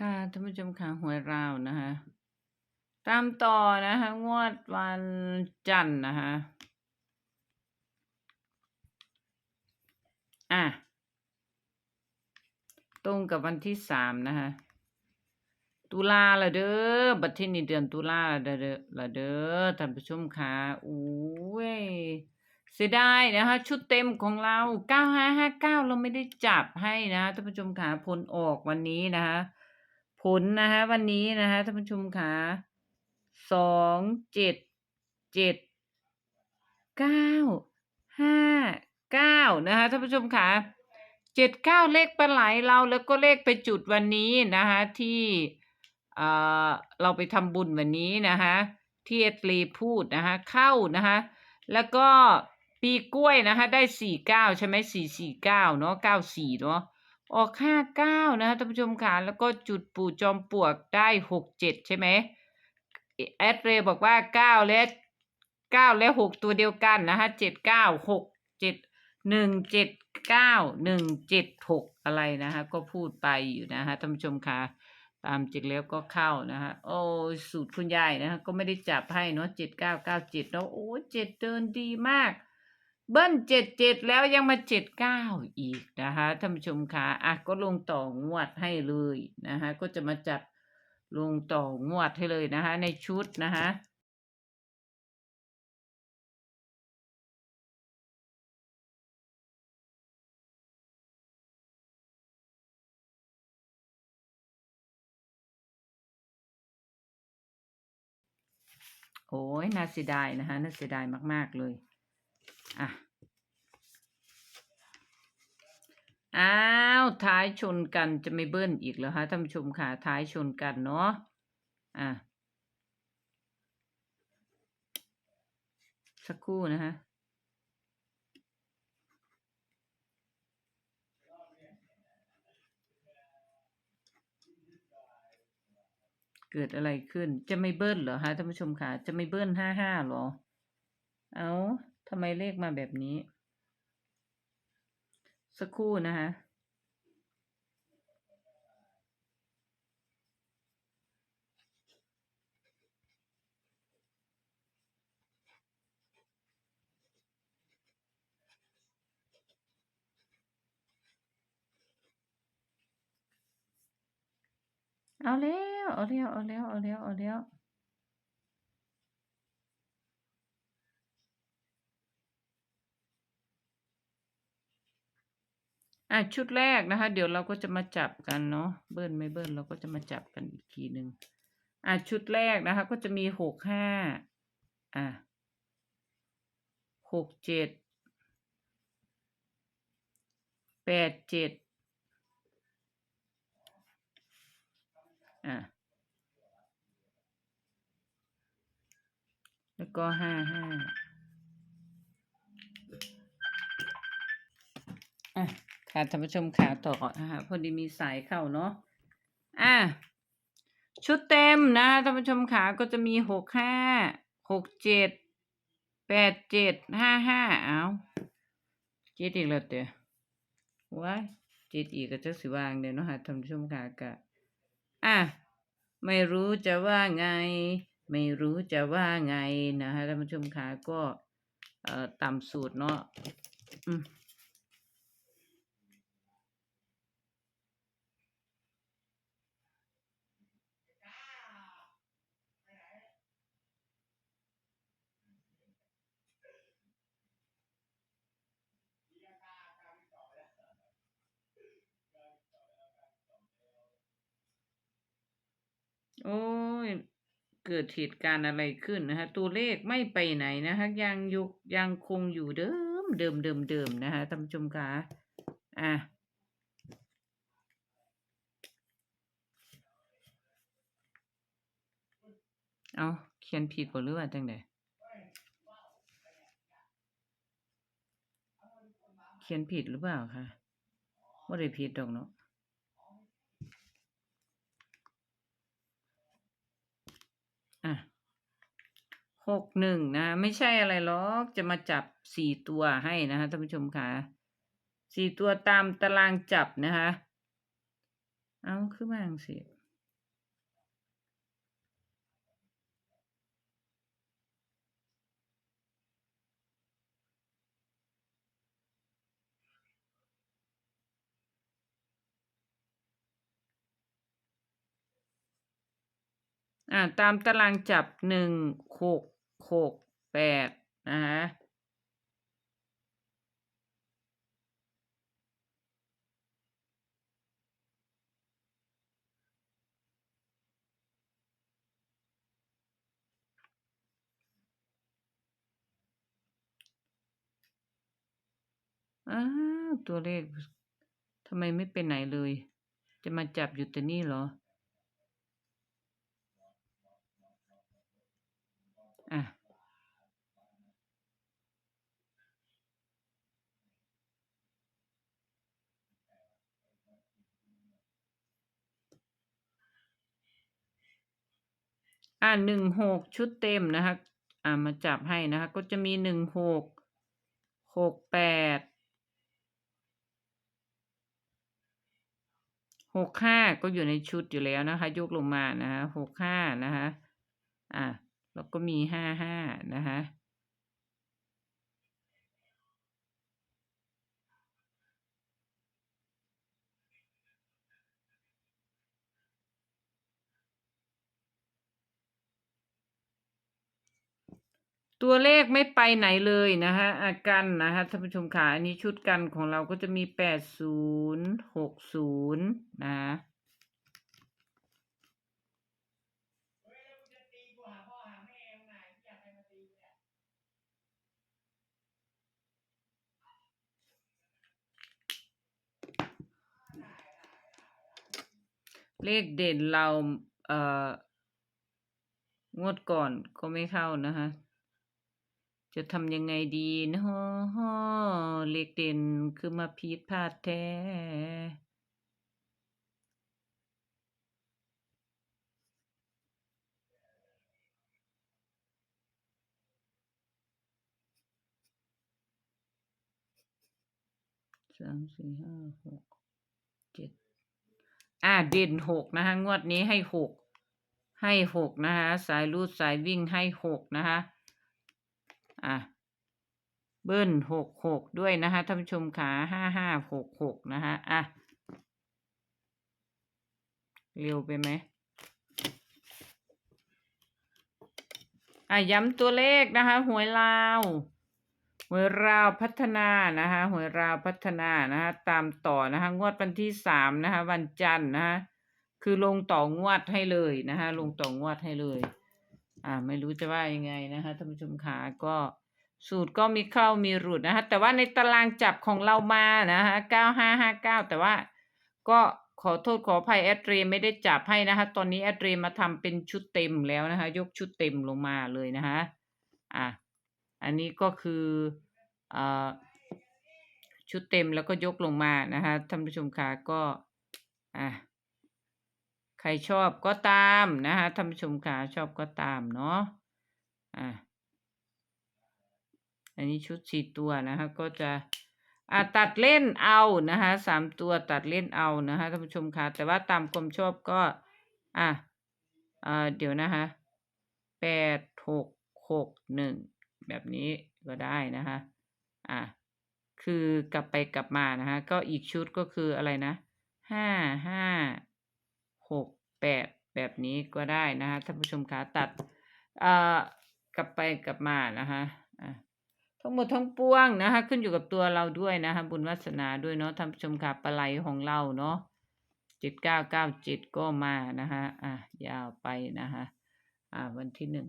ค่ะท่านผู้ชมค่ะหวยราวนะคะ ตามต่อนะคะ งวดวันจันทร์นะคะอะตรงกับวันที่สามนะคะตุลาละเด้อ บัดที่นี่เดือนตุลาละเด้อละเด้อ ท่านผู้ชมค่ะอู้ย เสียดายนะคะ ชุดเต็มของเราเก้าห้าห้าเก้าเราไม่ได้จับให้นะท่านผู้ชมค่ะผลออกวันนี้นะคะ ผลนะคะวันนี้นะคะท่านผู้ชมค่ะสองเจ็ดเจ็ดเก้าห้าเก้านะคะท่านผู้ชมค่ะเจ็ดเก้าเลขปลาไหลเราแล้วก็เลขไปจุดวันนี้นะคะที่เอ่อเราไปทำบุญวันนี้นะคะที่เอตลีพูดนะคะเข้านะคะแล้วก็ปีกล้วยนะคะได้สี่เก้าใช่ไหมสี่สี่เก้าเนาะเก้าสี่เนาะ ออกห้าเก้านะคะท่านผู้ชมค่ะแล้วก็จุดปู่จอมปลวกได้หกเจ็ดใช่ไหมแอดเรย์บอกว่าเก้าและเก้าและหกตัวเดียวกันนะคะเจ็ดเก้าหกเจ็ดหนึ่งเจ็ดเก้าหนึ่งเจ็ดหกอะไรนะคะก็พูดไปอยู่นะคะท่านผู้ชมค่ะตามจริงแล้วก็เข้านะคะโอ้สูตรคุณยายนะคะก็ไม่ได้จับให้เนาะเจ็ดเก้าเก้าเจ็ดเนาะโอ้เจ็ดเดินดีมาก เบิ้ลเจ็ดเจ็ดแล้วยังมาเจ็ดเก้าอีกนะคะท่านผู้ชมคะอะก็ลงต่องวดให้เลยนะคะก็จะมาจับลงต่องวดให้เลยนะคะ ในชุดนะคะโอ้ยน่าเสียดายนะคะน่าเสียดายมาก ๆ เลย อะ อ้าว ท้ายชนกันจะไม่เบิ้ลอีกเหรอคะท่านผู้ชมค่ะ ท้ายชนกันเนาะ อะ สักครู่นะคะเกิดอะไรขึ้น จะไม่เบิ้ลเหรอคะท่านผู้ชมค่ะจะไม่เบิ้ลห้าห้าหรอ เอา ทำไมเลขมาแบบนี้ สักครู่นะคะเอาแล้ว เอาแล้ว เอาแล้ว เอาแล้ว เอาแล้ว อะชุดแรกนะคะ เดี๋ยวเราก็จะมาจับกันเนาะเบิ้ลไม่เบิ้ลเราก็จะมาจับกันอีกทีหนึ่งอะชุดแรกนะคะ ก็จะมีหกห้าอะหกเจ็ดแปดเจ็ดอะแล้วก็ห้าห้าอะ ค่ะท่านผู้ชมขาต่อนะคะพอดีมีสายเข้าเนาะอะชุดเต็มนะท่านผู้ชมขาก็จะมีหกห้าหกเจ็ดแปดเจ็ดห้าห้าเอาเจ็ดอีกแล้วเต๋อว้ายเจ็ดอีกก็จะสิวางเดี๋ยวเนาะค่ะท่านผู้ชมขากะอะไม่รู้จะว่าไง ไม่รู้จะว่าไงนะคะท่านผู้ชมขาก็เอ่อตามสูตรเนาะอืม โอ้ย เกิดเหตุการณ์อะไรขึ้นนะคะ ตัวเลขไม่ไปไหนนะคะยังยุกยังคงอยู่เดิมเดิมเดิมเดิมนะคะท่านผู้ชมคะอะเอาเขียนผิดบ่หรือว่าจังไดเขียนผิดหรือเปล่าคะว่าได้ผิดดอกเนาะอะ หกหนึ่งนะ ไม่ใช่อะไรหรอกจะมาจับสี่ตัวให้นะคะท่านผู้ชมคะสี่ตัวตามตารางจับนะคะ เอาขึ้นมาสิอ่าตามตารางจับหนึ่งหก หกแปดนะฮะอ้าวตัวเลขทำไมไม่ไปไหนเลย จะมาจับอยู่แต่นี่เหรออะ อ่าหนึ่งหกชุดเต็มนะคะอ่ามาจับให้นะคะ ก็จะมีหนึ่งหกหกแปดหกห้าก็อยู่ในชุดอยู่แล้วนะคะยกลงมานะคะ65นะคะอ่าแล้วก็มีห้าห้านะคะ ตัวเลขไม่ไปไหนเลยนะคะอากันนะคะท่านผู้ชมขาอันนี้ชุดกันของเราก็จะมี80 60นะคะเลขเด่นเรา เอ่อ งวดก่อนก็ไม่เข้านะคะ จะทำยังไงดีเนาะเลขเด่นคือมาผิดพลาดแท้3 4 5 6 7อ่าเด่น6นะคะ งวดนี้ให้6ให้6นะคะ สายรูดสายวิ่งให้6นะคะ อ่าเบิ้ล66ด้วยนะคะท่านผู้ชมขา5566นะคะอะ เร็วไปไหมอะย้ำตัวเลขนะคะ หวยลาวหวยลาวพัฒนานะคะหวยลาวพัฒนานะคะตามต่อนะคะงวดวันที่3นะคะวันจันทร์นะคะคือลงต่องวดให้เลยนะคะลงต่องวดให้เลย อ่าไม่รู้จะว่ายังไงนะคะท่านผู้ชมขาก็สูตรก็มีเข้ามีหลุดนะคะแต่ว่าในตารางจับของเรามานะคะ9559แต่ว่าก็ขอโทษขออภัยแอดเรไม่ได้จับให้นะคะตอนนี้แอดเรมาทำเป็นชุดเต็มแล้วนะคะยกชุดเต็มลงมาเลยนะคะอะอันนี้ก็คืออ่าชุดเต็มแล้วก็ยกลงมานะคะท่านผู้ชมขาก็อะ รชอบก็ตามนะคะท่านผู้ชมขาชอบก็ตามเนาะอะอันนี้ชุดสี่ตัวนะคะก็จะอ่าตัดเล่นเอานะคะสามตัวตัดเล่นเอานะคะท่านผู้ชมคะแต่ว่าตามความชอบก็อะอ่าเดี๋ยวนะคะแปดหกหกหนึ่งแบบนี้ก็ได้นะคะอะคือกลับไปกลับมานะคะก็อีกชุดก็คืออะไรนะห้าห้า หกแปดแบบนี้ก็ได้นะคะท่านผู้ชมคะตัดอ่ากลับไปกลับมานะคะทั้งหมดทั้งปวงนะคะขึ้นอยู่กับตัวเราด้วยนะคะบุญวาสนาด้วยเนาะท่านผู้ชมค่ะปลาไหลของเราเนาะเจ็ดเก้าเก้าเจ็ดก็มานะคะอะยาวไปนะคะอ่าวันที่หนึ่ง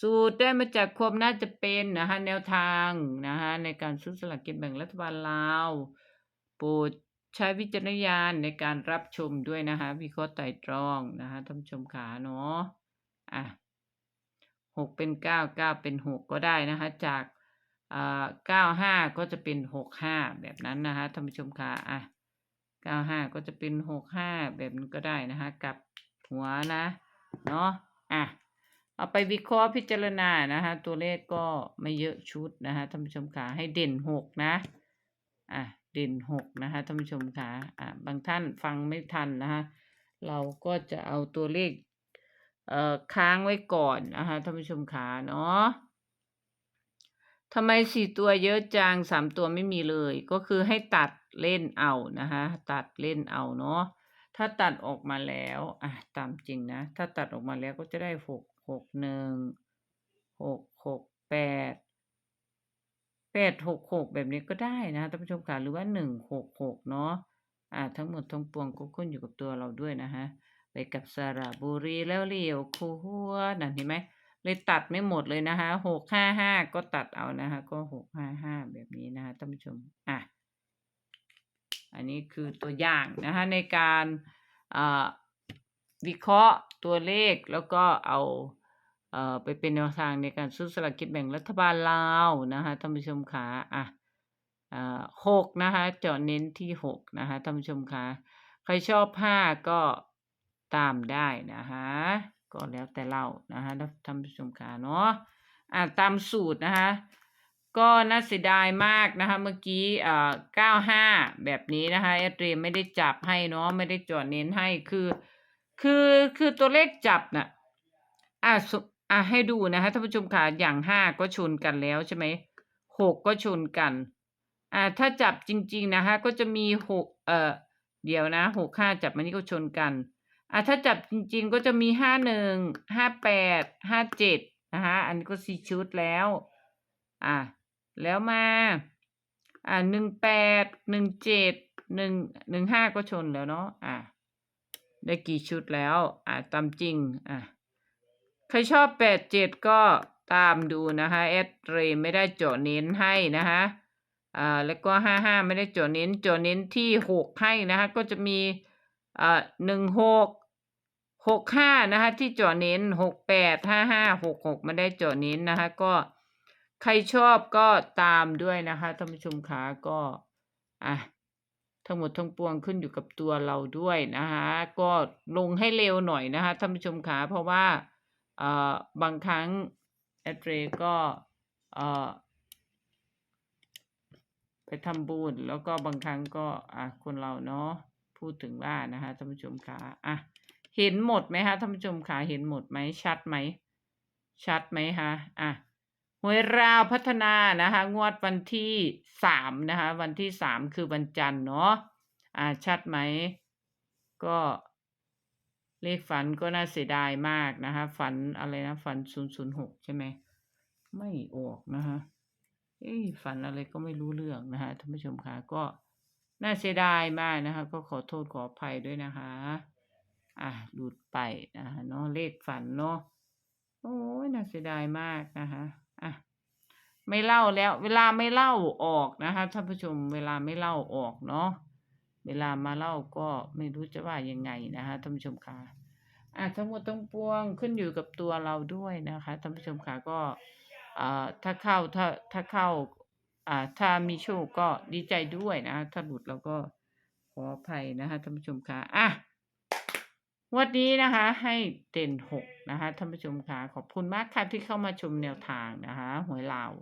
สูตรได้มาจากความน่าจะเป็นนะคะแนวทางนะคะในการซื้อสลากกินแบ่งรัฐบาลลาวโปรด ใช้วิจารณญาณในการรับชมด้วยนะคะวิเคราะห์ไตรตรองนะคะท่านผู้ชมขาเนาะอะหกเป็นเก้าเก้าเป็นหกก็ได้นะคะ จากอ่าเก้าห้าก็จะเป็นหกห้าแบบนั้นนะคะท่านผู้ชมคะอะเก้าห้าก็จะเป็นหกห้าแบบนี้นก็ได้นะคะ กับหัวนะเนาะอะเอาไปวิเคราะห์พิจารณานะคะ ตัวเลขก็ไม่เยอะชุดนะคะท่านผู้ชมคะให้เด่นหกนะอะ เด่นหกนะคะท่านผู้ชมคะอะบางท่านฟังไม่ทันนะคะเราก็จะเอาตัวเลขเอ่อค้างไว้ก่อนนะคะท่านผู้ชมขาเนาะทำไมสี่ตัวเยอะจังสามตัวไม่มีเลย ก็คือให้ตัดเล่นเอานะคะตัดเล่นเอาเนาะถ้าตัดออกมาแล้วอะตามจริงนะ ถ้าตัดออกมาแล้วก็จะได้หกหกหนึ่งหกหกแปด แปดหกหกแบบนี้ก็ได้นะท่านผู้ชมค่ะหรือว่าหนึ่งหกหกเนาะอ่าทั้งหมดทั้งปวงก็ขึ้นอยู่กับตัวเราด้วยนะฮะไปกับสระบุรีแล้วเลี้ยวคูหัวนั่นเห็นไหมเลยตัดไม่หมดเลยนะคะหกห้าห้าก็ตัดเอานะคะ ก็หกห้าห้าแบบนี้นะคะท่านผู้ชมอะอันนี้คือตัวอย่างนะคะในการอ่าวิเคราะห์ตัวเลขแล้วก็เอา ไปเป็นแนวทางในการซื้อสลากกินแบ่งรัฐบาลลาวนะคะท่านผู้ชมขาอะอ่าหกนะคะเจาะเน้นที่หกนะคะท่านผู้ชมคะใครชอบห้าก็ตามได้นะคะก็แล้วแต่เรานะคะท่านผู้ชมขาเนาะอะตามสูตรนะคะก็น่าเสียดายมากนะคะเมื่อกี้เอ่อเก้าห้าแบบนี้นะคะแอดเรียไม่ได้จับให้เนาะไม่ได้จอดเน้นให้คือ คือคือตัวเลขจับน่ะอะส อะให้ดูนะคะท่านผู้ชมค่ะอย่างห้าก็ชนกันแล้วใช่ไหมหกก็ชนกันอ่าถ้าจับจริง ๆนะคะ ก็จะมีหกเอ่อเดี๋ยวนะหกห้าจับมานี่ก็ชนกันอะถ้าจับจริง ๆ ก็จะมีห้าหนึ่งห้าแปดห้าเจ็ดนะคะอันนี้ก็สี่ชุดแล้วอะแล้วมาอ่าหนึ่งแปดหนึ่งเจ็ดหนึ่งหนึ่งห้าก็ชนแล้วเนาะอะได้กี่ชุดแล้วอะตามจริงอะ ใครชอบแปดเจ็ดก็ตามดูนะคะแอดเรไม่ได้เจาะเน้นให้นะคะอ่าแล้วก็ห้าห้าไม่ได้เจาะเน้นเจาะเน้นที่หกให้นะคะก็จะมีอ่าหนึ่งหกหกห้านะคะที่เจาะเน้นหกแปดห้าห้าหกหกไม่ได้เจาะเน้นนะคะก็ใครชอบก็ตามด้วยนะคะท่านผู้ชมขาก็อะทั้งหมดทั้งปวงขึ้นอยู่กับตัวเราด้วยนะคะก็ลงให้เร็วหน่อยนะคะท่านผู้ชมขาเพราะว่า บางครั้งแอดเรก็ไปทำบุญแล้วก็บางครั้งก็อะคนเราเนาะพูดถึงว่านะคะท่านผู้ชมขาอะเห็นหมดไหมคะท่านผู้ชมขาเห็นหมดไหมชัดไหมชัดไหมคะอะหวยราวพัฒนานะคะงวดวันที่สามนะคะวันที่สามคือวันจันทร์เนาะอะชัดไหมก็ เลขฝันก็น่าเสียดายมากนะคะ ฝันอะไรนะ ฝันศูนย์ศูนย์หกใช่ไหม ไม่ออกนะคะเอ้ฝันอะไรก็ไม่รู้เรื่องนะฮะท่านผู้ชมคะก็น่าเสียดายมากนะคะ ก็ขอโทษขออภัยด้วยนะคะ อะหลุดไปนะคะเนาะเลขฝันเนาะโอ้ยน่าเสียดายมากนะคะอะไม่เล่าแล้ว เวลาไม่เล่าออกนะคะท่านผู้ชมเวลาไม่เล่าออกเนาะ เวลามาเล่าก็ไม่รู้จะว่ายังไงนะคะท่านผู้ชมคะอะทั้งหมดทั้งปวงขึ้นอยู่กับตัวเราด้วยนะคะท่านผู้ชมคะก็อ่าถ้าเข้าถ้าถ้าเข้าอ่าถ้ามีโชคก็ดีใจด้วยนะถ้าหลุดเราก็ขออภัยนะคะท่านผู้ชมค่ะอะวันนี้นะคะให้เด่นหกนะคะท่านผู้ชมค่ะขอบคุณมากค่ะที่เข้ามาชมแนวทางนะคะหวยลาว